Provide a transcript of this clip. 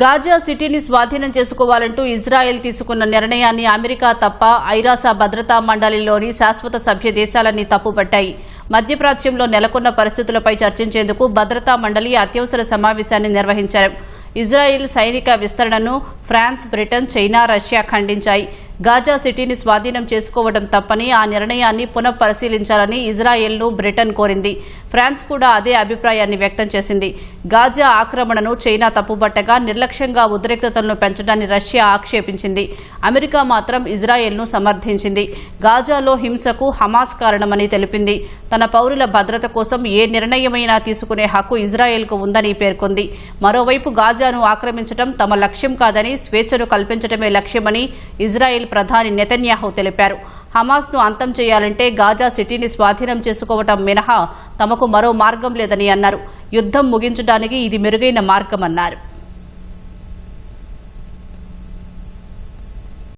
Gaza సిటీని స్వాధీనం చేసుకోవాలంటూ Israel తీసుకున్న నిర్ణయాన్ని అమెరికా తప్ప ఐరాస భద్రతా మండలిలోని శాశ్వత సభ్య దేశాలన్నీ తప్పుపట్టాయి. మధ్యప్రాచ్యంలో నెలకొన్న పరిస్థితులపై చర్చించేందుకు భద్రతా మండలి అత్యవసర సమావేశాన్ని నిర్వహించారు. ఇజ్రాయెల్ సైనిక విస్తరణను ఫ్రాన్స్ బ్రిటన్ చైనా రష్యా ఖండించాయి. గాజా సిటీని స్వాధీనం చేసుకోవడం తప్పని ఆ నిర్ణయాన్ని పునఃపరిశీలించాలని ఇజ్రాయెల్ను బ్రిటన్ కోరింది. ఫ్రాన్స్ కూడా అదే అభిప్రాయాన్ని వ్యక్తం చేసింది. గాజా ఆక్రమణను చైనా తప్పుబట్టగా నిర్లక్ష్యంగా ఉద్రిక్తతలను పెంచడాన్ని రష్యా ఆక్షేపించింది. అమెరికా మాత్రం ఇజ్రాయెల్ను సమర్థించింది. గాజాలో హింసకు హమాస్ కారణమని తెలిపింది. తన పౌరుల భద్రత కోసం ఏ నిర్ణయమైనా తీసుకునే హక్కు ఇజ్రాయెల్కు ఉందని పేర్కొంది. మరోవైపు గాజాను ఆక్రమించడం తమ లక్ష్యం కాదని స్వేచ్ఛను కల్పించడమే లక్ష్యమని ఇజ్రాయెల్ ప్రధాని నెతన్యాహు తెలిపారు. హమాస్ను అంతం చేయాలంటే గాజా సిటీని స్వాధీనం చేసుకోవటం మినహా తమకు మరో మార్గం లేదని అన్నారు. యుద్ధం ముగించడానికి ఇది మెరుగైన మార్గమన్నారు.